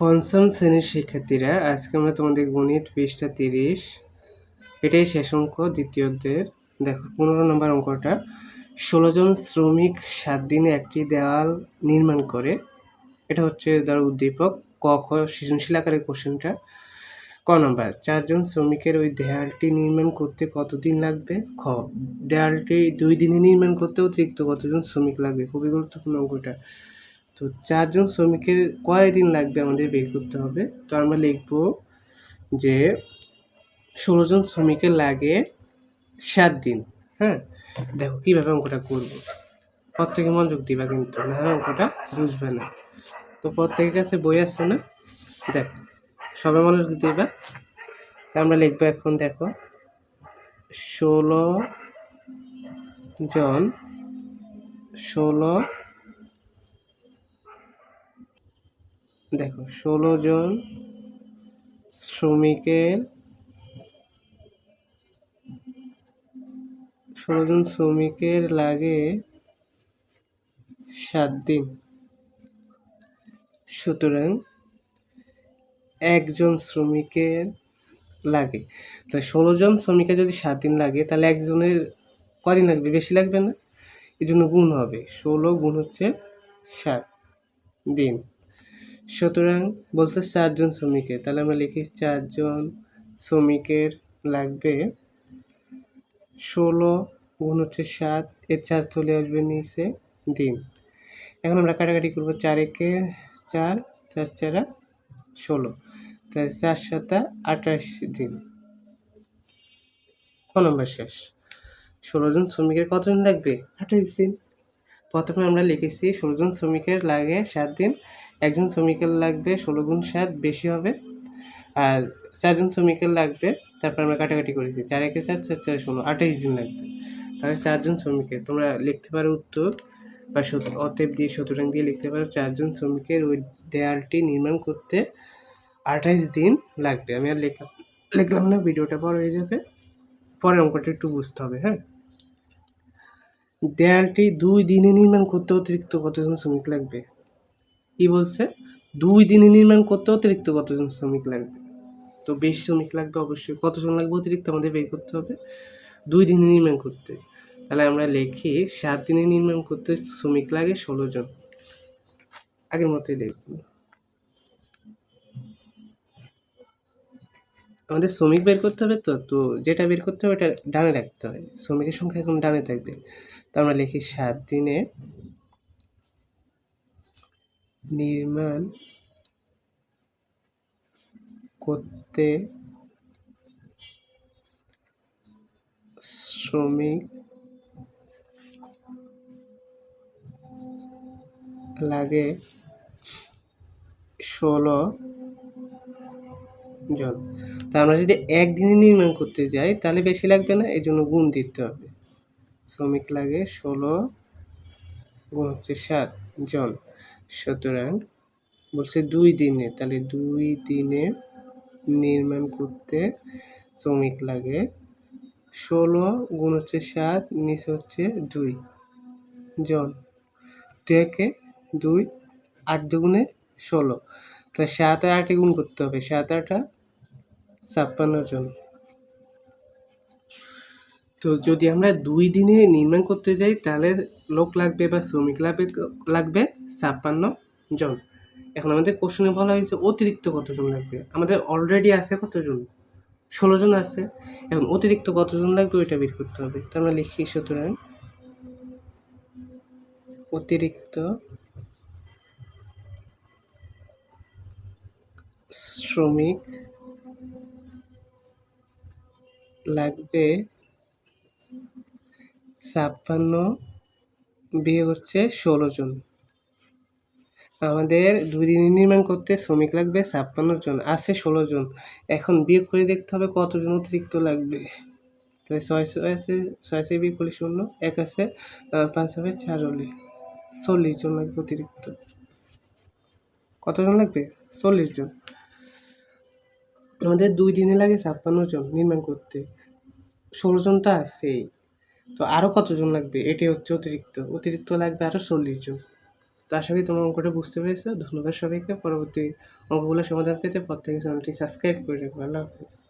পঞ্চম শ্রেণির শিক্ষার্থীরা, আজকে আমরা তোমাদের গণিত পৃষ্ঠা তিরিশ, এটাই শেষ অঙ্ক দ্বিতীয়দের দেখো, পনেরো নম্বর অঙ্কটা। ষোলো জন শ্রমিক সাত দিনে একটি দেওয়াল নির্মাণ করে। এটা হচ্ছে ধর উদ্দীপক, ক, খ, সৃজনশীল আকারের কোশ্চেনটা। ক নম্বর চারজন শ্রমিকের ওই দেয়ালটি নির্মাণ করতে কতদিন লাগবে? খ, দেয়ালটি দুই দিনে নির্মাণ করতে অতিরিক্ত কতজন শ্রমিক লাগবে? খুবই গুরুত্বপূর্ণ অঙ্কটা। তো চারজন শ্রমিকের কয়দিন লাগবে আমাদের বের করতে হবে? তো আমরা লিখব যে ষোলো জন শ্রমিকের লাগে সাত দিন হ্যাঁ? দেখো কীভাবে অঙ্কটা করব। প্রত্যেকে মনোযোগ দিবা কিন্তু না অঙ্কটা বুঝবে না। তো প্রত্যেকের কাছে বই আছে না? দেখো, সবাই মনোযোগ দিবা। তা আমরা লিখব এখন, দেখো, ষোলো জন, ষোলো দেখো, ষোলো জন শ্রমিকের, ষোলো জন শ্রমিকের লাগে সাত দিন। সুতরাং একজন শ্রমিকের লাগে। তাহলে ষোলো জন শ্রমিকের যদি সাত দিন লাগে, তাহলে একজনের কদিন লাগবে? বেশি লাগবে না? এই জন্য গুণ হবে। ষোলো গুণ হচ্ছে সাত দিন। সুতরাং বলছে চারজন শ্রমিকের। তাহলে আমরা লিখি চারজন শ্রমিকের লাগবে ষোলো গুণ হচ্ছে সাত এর চার চলে আসবে নিচে দিন এখন আমরা কাটাকাটি করব চার একে চার চার চারা ষোলো। তাহলে চার সাতা আঠাশ দিন। ক নম্বর শেষ। ষোলো জন শ্রমিকের কতদিন লাগবে? আঠাশ দিন। প্রথমে আমরা লিখেছি ষোলো জন শ্রমিকের লাগে সাত দিন। একজন শ্রমিকের লাগবে ষোলো গুণ সাত, বেশি হবে। আর চারজন শ্রমিকের লাগবে, তারপর আমরা কাটাকাটি করেছি। চার একে চার চার চার ষোলো আঠাইশ দিন লাগবে। তাহলে চারজন শ্রমিকের, তোমরা লিখতে পারো উত্তর বা সত, অতএব দিয়ে সুতরাং দিয়ে লিখতে পারো, চারজন শ্রমিকের ওই দেয়ালটি নির্মাণ করতে আঠাইশ দিন লাগবে। আমি আর লিখলাম লিখলাম না, ভিডিওটা বড় হয়ে যাবে। পরের অঙ্কটা একটু বুঝতে হবে হ্যাঁ? দেয়ালটি দুই দিনে নির্মাণ করতে অতিরিক্ত কতজন শ্রমিক লাগবে? কি বলছে? দুই দিনে নির্মাণ করতে অতিরিক্ত কতজন শ্রমিক লাগবে? তো বেশি শ্রমিক লাগবে অবশ্যই। কতজন লাগবে? অতিরিক্ত আমাদের বের করতে হবে। দুই দিনে নির্মাণ করতে। তাহলে আমরা লিখি, সাত দিনে নির্মাণ করতে শ্রমিক লাগে ষোলো জন। আগের মতোই লিখব। আমাদের শ্রমিক বের করতে হবে তো? তো যেটা বের করতে হবে ওটা ডানে রাখতে হয়। শ্রমিকের সংখ্যা এখন ডানে থাকবে। তো আমরা লিখি সাত দিনে নির্মাণ করতে শ্রমিক লাগে ষোলো জন। তা আমরা যদি একদিনে নির্মাণ করতে যাই তাহলে বেশি লাগবে না এই জন্য গুণ দিতে হবে। শ্রমিক লাগে ষোলো গুণ হচ্ছে সাত জন। সুতরাং বলছে দুই দিনে, তাহলে দুই দিনে নির্মাণ করতে শ্রমিক লাগে। ষোলো গুণ হচ্ছে সাত, নিচে হচ্ছে দুই। জন। দুই দুই, আট দুগুণে ষোলো। তাহলে সাত আর আটে গুণ করতে হবে। সাত আটা ছাপ্পান্ন জন। তো যদি আমরা দুই দিনে নির্মাণ করতে যাই, তাহলে লোক লাগবে বা শ্রমিক লাগবে লাগবে ছাপ্পান্ন জন। এখন আমাদের কোশ্চেনে বলা হয়েছে, অতিরিক্ত কতজন লাগবে? আমাদের অলরেডি আছে কতজন? ষোলো জন আছে। এখন অতিরিক্ত কতজন লাগবে ওইটা বের করতে হবে। তো আমরা লিখি সুতরাং অতিরিক্ত শ্রমিক লাগবে ছাপ্পান্ন বিয়ে হচ্ছে ষোলো জন। আমাদের দুই দিন নির্মাণ করতে শ্রমিক লাগবে ছাপ্পান্ন জন, আছে ষোলো জন। এখন বিয়োগ করে দেখতে হবে কতজন অতিরিক্ত লাগবে। তাহলে ছয় ছয় আছে, ছয় ছয় বিয়োগ করলে শূন্য, এক আছে পাঁচ হবে চার হলে চল্লিশ জন লাগবে অতিরিক্ত। কতজন লাগবে? চল্লিশ জন। আমাদের দুই দিনে লাগে ছাপ্পান্ন জন নির্মাণ করতে। ষোলো জন তো আছেই। তো আরও কতজন লাগবে? এটি হচ্ছে অতিরিক্ত। অতিরিক্ত লাগবে আরও চল্লিশ জন। তো আশা করি তোমরা অঙ্কটা বুঝতে পেরেছ। ধন্যবাদ সবাইকে। পরবর্তী অঙ্কগুলো সমাধান পেতে প্রত্যেকে চ্যানেলটি সাবস্ক্রাইব করে রাখব আল্লাহ হাফিজ।